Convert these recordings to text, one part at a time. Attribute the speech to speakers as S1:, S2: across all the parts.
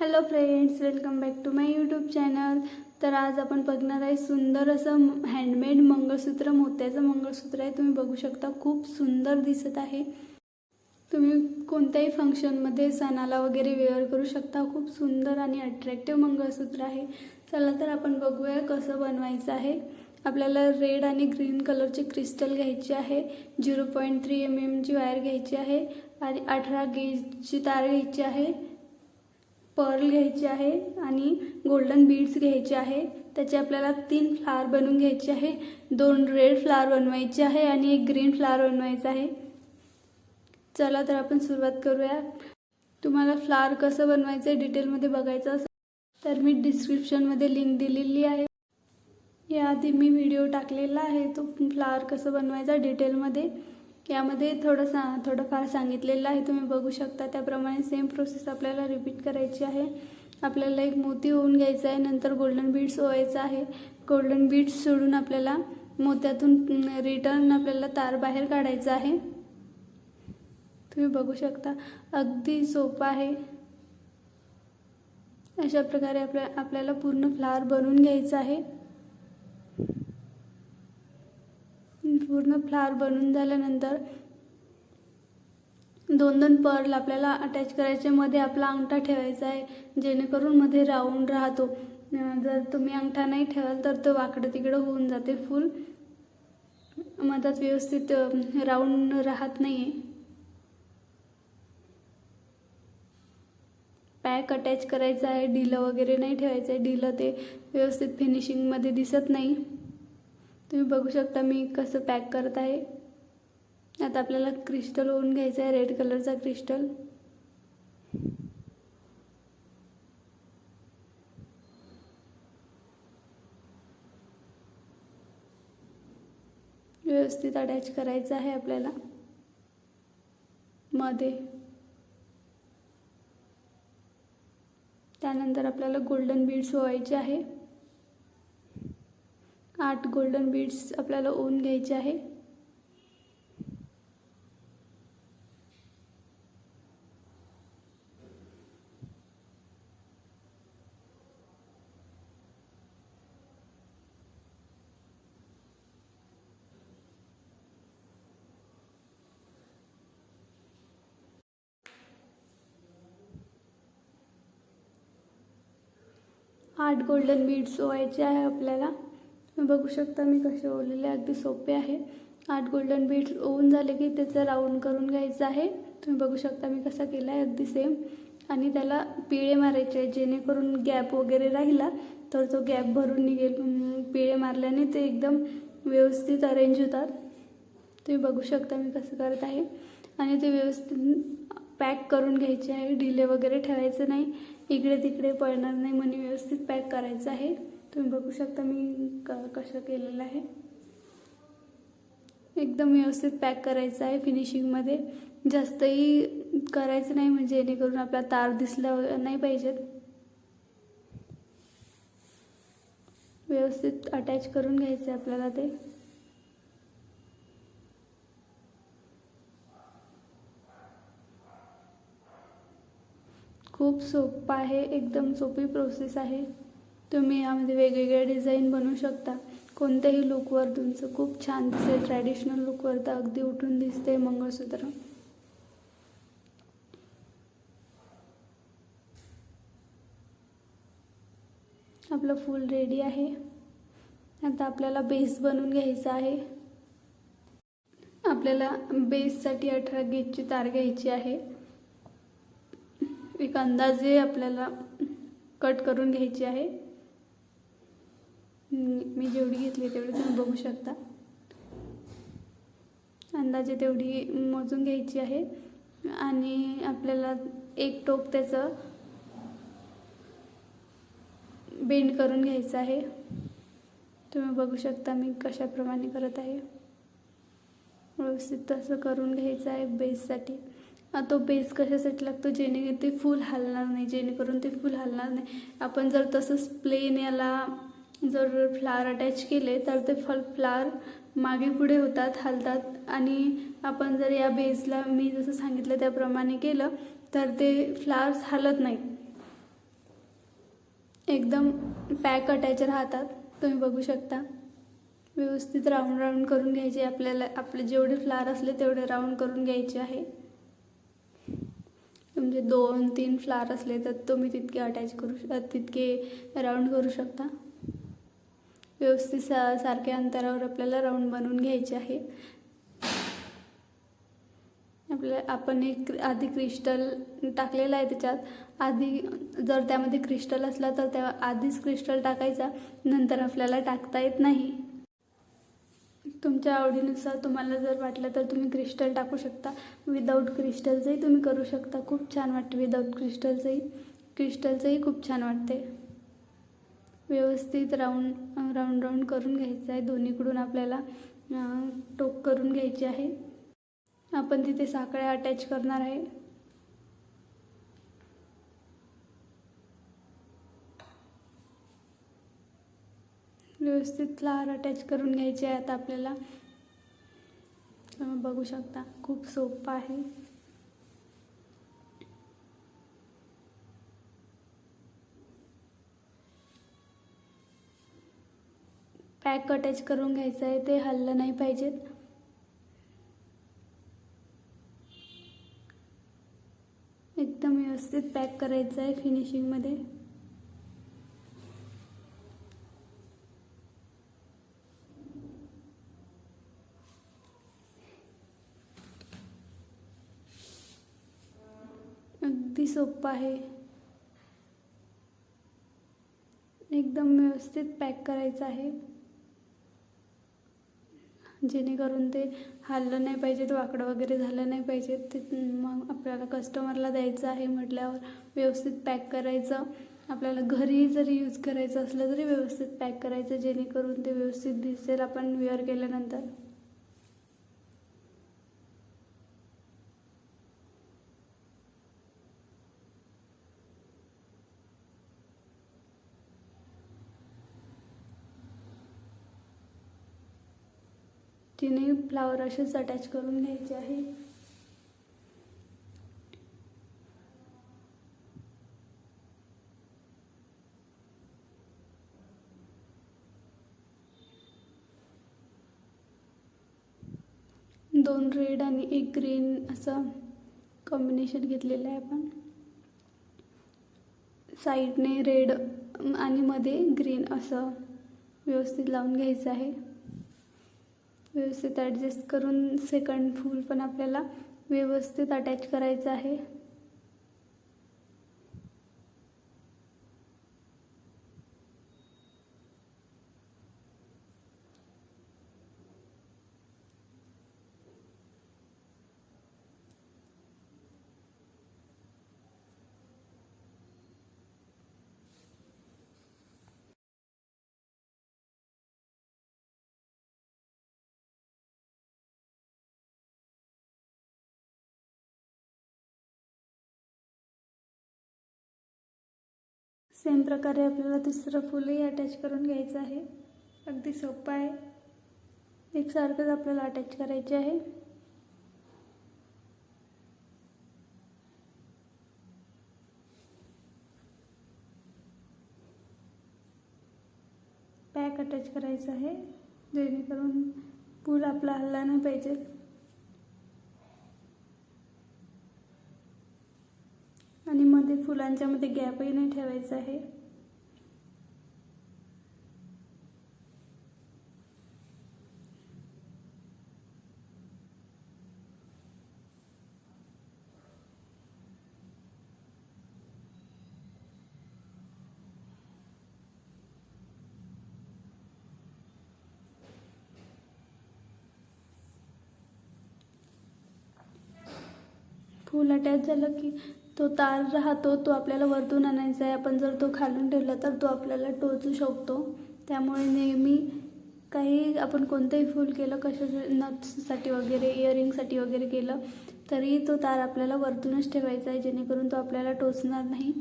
S1: Hello friends welcome back to my YouTube channel तर आज आपण बघणार आहे सुंदर असं हँडमेड मंगळसूत्र मोत्याचं मंगळसूत्र आहे. तुम्ही बघू शकता खूप सुंदर दिसत आहे. तुम्ही कोणत्याही फंक्शनमध्ये सणाला वगैरे वेअर करू शकता. खूप सुंदर आणि अट्रॅक्टिव्ह मंगळसूत्र आहे. चला तर आपण बघूया कसं बनवायचं आहे. आपल्याला रेड आणि ग्रीन कलरचे क्रिस्टल घ्यायचे आहे. झिरो पॉईंट थ्री एम एमची वायर घ्यायची आहे. आणि अठरा गेजची तार घ्यायची आहे. पर्ल घ्यायची आहे आणि गोल्डन बीड्स घ्यायचे आहे. त्याचे आपल्याला तीन फ्लावर बनवून घ्यायचे आहे. दोन रेड फ्लावर बनवायचे आहे आणि एक ग्रीन फ्लावर बनवायचा आहे. चला तर आपण सुरुवात करूया. तुम्हाला फ्लावर कसं बनवायचं आहे डिटेलमध्ये बघायचं असेल तर मी डिस्क्रिप्शनमध्ये लिंक दिलेली आहे. याआधी मी व्हिडिओ टाकलेला आहे तो फ्लावर कसं बनवायचा डिटेलमध्ये यामध्ये थोडं सा थोडंफार सांगितलेलं आहे. तुम्ही बघू शकता त्याप्रमाणे सेम प्रोसेस आपल्याला रिपीट करायची आहे. आपल्याला एक मोती होऊन घ्यायचा आहे. नंतर गोल्डन बीड्स ओवायचं आहे. गोल्डन बीड्स सोडून आपल्याला मोत्यातून रिटर्न आपल्याला तार बाहेर काढायचा आहे. तुम्ही बघू शकता अगदी सोपं आहे. अशा प्रकारे आपल्या आपल्याला पूर्ण फ्लावर बनवून घ्यायचं आहे. पूर्ण फ्लावर बनून झाल्यानंतर दोन दोन पर्ल आपल्याला अटॅच करायचे. मध्ये आपला अंगठा ठेवायचा आहे. जेणेकरून मध्ये राऊंड राहतो. जर तुम्ही अंगठा नाही ठेवाल तर तो वाकडं तिकडं होऊन जाते फुल मधात व्यवस्थित राऊंड राहत नाही आहे पॅक अटॅच करायचा आहे. ढिलं वगैरे नाही ठेवायचं आहे. ढिलं ते व्यवस्थित फिनिशिंगमध्ये दिसत नाही. तुम्ही बघू शकता मी कसं पॅक करत आहे. आता आपल्याला क्रिस्टल होऊन घ्यायचं आहे रेड कलरचा क्रिस्टल. व्यवस्थित अटॅच करायचं आहे आपल्याला. मध्ये. त्यानंतर आपल्याला गोल्डन बीड्स व्हायचे आहे. आठ गोल्डन बीड्स आपल्याला ओन घ्यायचे आहे. आठ गोल्डन बीड्स ओवायचे आहे आपल्याला. बघू शकता मी कसे ओवलेले अगदी सोपे आहे. आठ गोल्डन बीट्स ओवून झाले की त्याचं राऊंड करून घ्यायचं आहे. तुम्ही बघू शकता मी कसा केला आहे अगदी सेम आणि त्याला पिळे मारायचे आहे जेणेकरून गॅप वगैरे राहिला तर तो गॅप भरून निघेल. पिळे मारल्याने ते एकदम व्यवस्थित अरेंज होतात. तुम्ही बघू शकता मी कसं करत आहे. आणि ते व्यवस्थित पॅक करून घ्यायचे आहे. ढिले वगैरे ठेवायचं नाही. इकडे तिकडे पडणार नाही म्हणून व्यवस्थित पॅक करायचं आहे. तुम्ही बघू शकता मी क कसं केलेलं आहे. एकदम व्यवस्थित पॅक करायचं आहे फिनिशिंगमध्ये जास्तही करायचं नाही म्हणजे जेणेकरून आपला तार दिसला नाही पाहिजेत. व्यवस्थित अटॅच करून घ्यायचं आहे आपल्याला ते. खूप सोपं आहे एकदम सोपी प्रोसेस आहे. तुम्ही यामध्ये वेगवेगळ्या डिझाईन बनवू शकता. कोणत्याही लुकवर तुमचं खूप छान दिसेल. ट्रॅडिशनल लुकवर तर अगदी उठून दिसते मंगळसूत्र. आपलं फूल रेडी आहे. आता आपल्याला बेस बनवून घ्यायचा आहे. आपल्याला बेससाठी अठरा गेजची तार घ्यायची आहे. एक अंदाजे आपल्याला कट करून घ्यायची आहे. मी जेवढी घेतली तेवढी तुम्ही बघू शकता. अंदाजे तेवढी मोजून घ्यायची आहे. आणि आपल्याला एक टोक त्याचं बेंड करून घ्यायचं आहे. तुम्ही बघू शकता मी कशाप्रमाणे करत आहे. व्यवस्थित तसं करून घ्यायचं आहे बेससाठी तो बेस कशासाठी लागतो? जेणे ते फुल हलणार नाही. जेणेकरून ते फुल हलणार नाही. आपण जर तसंच प्लेन याला जर फ्लावर अटॅच केले तर ते फल फ्लावर मागे पुढे होतात हलतात. आणि आपण जर या बेसला मी जसं सांगितलं त्याप्रमाणे केलं तर ते फ्लावर्स हलत नाही. एकदम पॅक अटॅच राहतात. तुम्ही बघू शकता. व्यवस्थित राऊंड राऊंड करून घ्यायचे आपल्याला. आपले जेवढे फ्लावर असले तेवढे राऊंड करून घ्यायचे आहे. तुमचे दोन तीन फ्लावर असले तर तुम्ही तितके अटॅच करू तितके राऊंड करू शकता. व्यवस्थित सा सारख्या अंतरावर आपल्याला राऊंड बनवून घ्यायचे आहे. आपल्या आपण एक आधी क्रिस्टल टाकलेलं आहे त्याच्यात. आधी जर त्यामध्ये क्रिस्टल असला तर त्या आधीच क्रिस्टल टाकायचा. नंतर आपल्याला टाकता येत नाही. तुमच्या आवडीनुसार तुम्हाला जर वाटलं तर तुम्ही क्रिस्टल टाकू शकता. विदाऊट क्रिस्टलचंही तुम्ही करू शकता. खूप छान वाटते. विदाऊट क्रिस्टलचंही क्रिस्टलचंही खूप छान वाटते. व्यवस्थित राऊंड राऊंड राऊंड करून घ्यायचं आहे. दोन्हीकडून आपल्याला टोक करून घ्यायची आहे. आपण तिथे साखळ्या अटॅच करणार आहे. व्यवस्थित फ्लावर अटॅच करून घ्यायचे आहे आता आपल्याला. तुम्ही बघू शकता खूप सोपं आहे. पॅक अटॅच करून घ्यायचं आहे ते हल्लं नाही पाहिजेत. एकदम व्यवस्थित पॅक करायचं आहे फिनिशिंगमध्ये अगदी सोपं आहे. एकदम व्यवस्थित पॅक करायचं आहे. जेणेकरून ते हललं नाही पाहिजेत वाकडं वगैरे झालं नाही पाहिजे ते मग आपल्याला कस्टमरला द्यायचं आहे म्हटल्यावर व्यवस्थित पॅक करायचं. आपल्याला घरी जरी यूज करायचं असलं तरी व्यवस्थित पॅक करायचं जेणेकरून ते व्यवस्थित दिसेल आपण वेअर केल्यानंतर. तिने फ्लावर असेच अटॅच करून घ्यायचे आहे. दोन रेड आणि एक ग्रीन असं कॉम्बिनेशन घेतलेलं आहे आपण. साईडने रेड आणि मध्ये ग्रीन असं व्यवस्थित लावून घ्यायचं आहे. व्यवस्थित ॲडजस्ट करून सेकंड फूल पण आपल्याला व्यवस्थित अटॅच करायचं आहे. सेम प्रकारे आपल्याला दुसरं फुलही अटॅच करून घ्यायचं आहे. अगदी सोपं आहे. एकसारखंच आपल्याला अटॅच करायचे आहे. पॅक अटॅच करायचं आहे. जेणेकरून फूल आपला हल्ला नाही पाहिजे आणि मध्ये फुलांच्या मध्ये गॅपही नाही ठेवायचा आहे. फूल अटॅच झालं की तो तार राहतो तो आपल्याला वरतून आणायचा आहे. आपण जर तो खालून ठेवला तर तो आपल्याला टोचू शकतो. त्यामुळे नेहमी काही आपण कोणतंही फूल केलं कशा नट्ससाठी वगैरे इयरिंगसाठी वगैरे केलं तरी तो तार आपल्याला वरतूनच ठेवायचा आहे. जेणेकरून तो आपल्याला टोचणार नाही.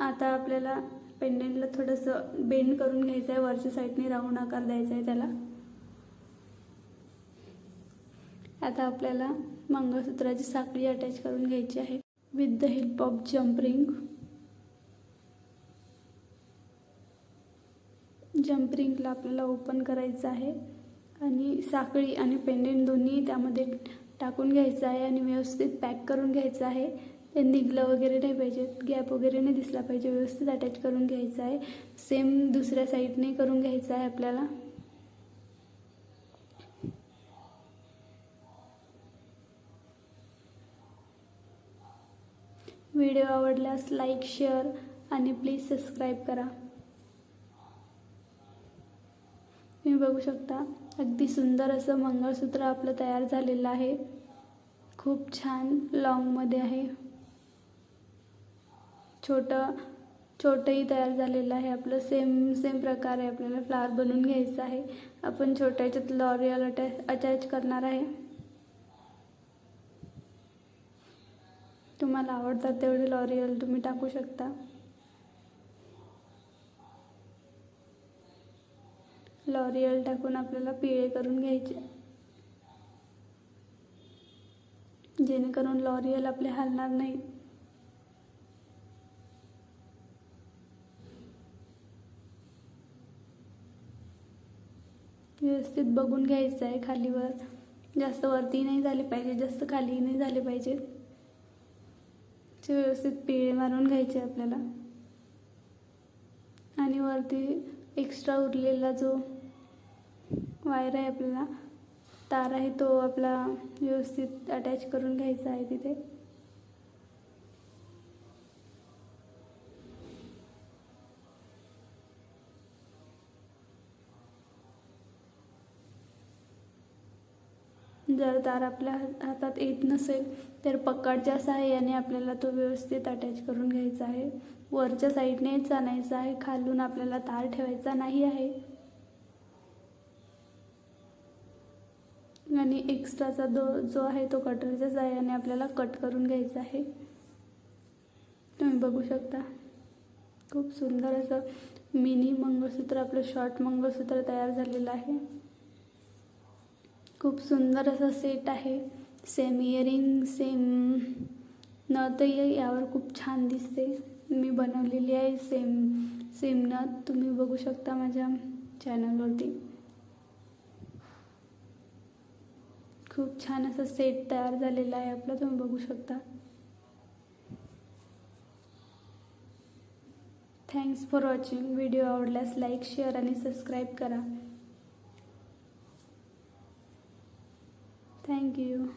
S1: आता आपल्याला पेंडेंटला थोडंसं बेंड करून घ्यायचं आहे. वरच्या साईडने राऊंड आकार द्यायचा आहे त्याला. आता आपल्याला मंगळसूत्राची साखळी अटॅच करून घ्यायची आहे. With the help of jump ring jump रिंगला आपल्याला ओपन करायचं आहे. आणि साखळी आणि पेंडेंट दोन्ही त्यामध्ये टाकून घ्यायचं आहे आणि व्यवस्थित पॅक करून घ्यायचं आहे. ते निघलं वगैरे नाही पाहिजे गॅप वगैरे नाही दिसला पाहिजे. व्यवस्थित अटॅच करून घ्यायचं आहे. सेम दुसऱ्या साईडने करून घ्यायचं आहे आपल्याला. व्हिडिओ आवडल्यास लाईक शेअर आणि प्लीज सबस्क्राईब करा. तुम्ही बघू शकता अगदी सुंदर असं मंगळसूत्र आपलं तयार झालेलं आहे. खूप छान लॉंगमध्ये आहे. छोटं छोटंही तयार झालेलं आहे. आपलं सेम सेम प्रकारे आपल्याला फ्लावर बनवून घ्यायचं आहे. आपण छोट्या याच्यात लॉरियल अटॅच अटॅच करणार आहे. तुम्हाला आवडतात तेवढे लॉरियल तुम्ही टाकू शकता. लॉरियल टाकून आपल्याला पिळे करून घ्यायचे. जेणेकरून लॉरियल आपले हलणार नाही. व्यवस्थित बघून घ्यायचं आहे खालीवर. जास्त वरती नाही झाले पाहिजे जास्त खाली नाही झाले पाहिजे. व्यवस्थित पिळे मारून घ्यायचे आपल्याला. आणि वरती एक्स्ट्रा उरलेला जो वायर आहे आपल्याला तार आहे तो आपला व्यवस्थित अटॅच करून घ्यायचा आहे तिथे. जर तार आपल्या हातात येत नसेल तर पकडच्या सहाय्याने आपल्याला तो व्यवस्थित अटॅच करून घ्यायचा आहे. वरच्या साईडनेच आणायचा आहे. खालून आपल्याला तार ठेवायचा नाही आहे. आणि एक्स्ट्राचा दो जो आहे तो कटरच्या सहाय्याने आपल्याला कट करून घ्यायचा आहे. तुम्ही बघू शकता. खूप सुंदर असं मिनी मंगळसूत्र आपलं शॉर्ट मंगळसूत्र तयार झालेलं आहे. खूप सुंदर असं सेट आहे. सेम इयरिंग सेम नथ यावर खूप छान दिसते. मी बनवलेली आहे. सेम सेम नथ. तुम्ही बघू शकता माझ्या चॅनलवरती खूप छान असा सेट तयार झालेला आहे आपला. तुम्ही बघू शकता. थँक्स फॉर वॉचिंग व्हिडिओ आवडल्यास लाईक शेअर आणि सबस्क्राईब करा. thank you.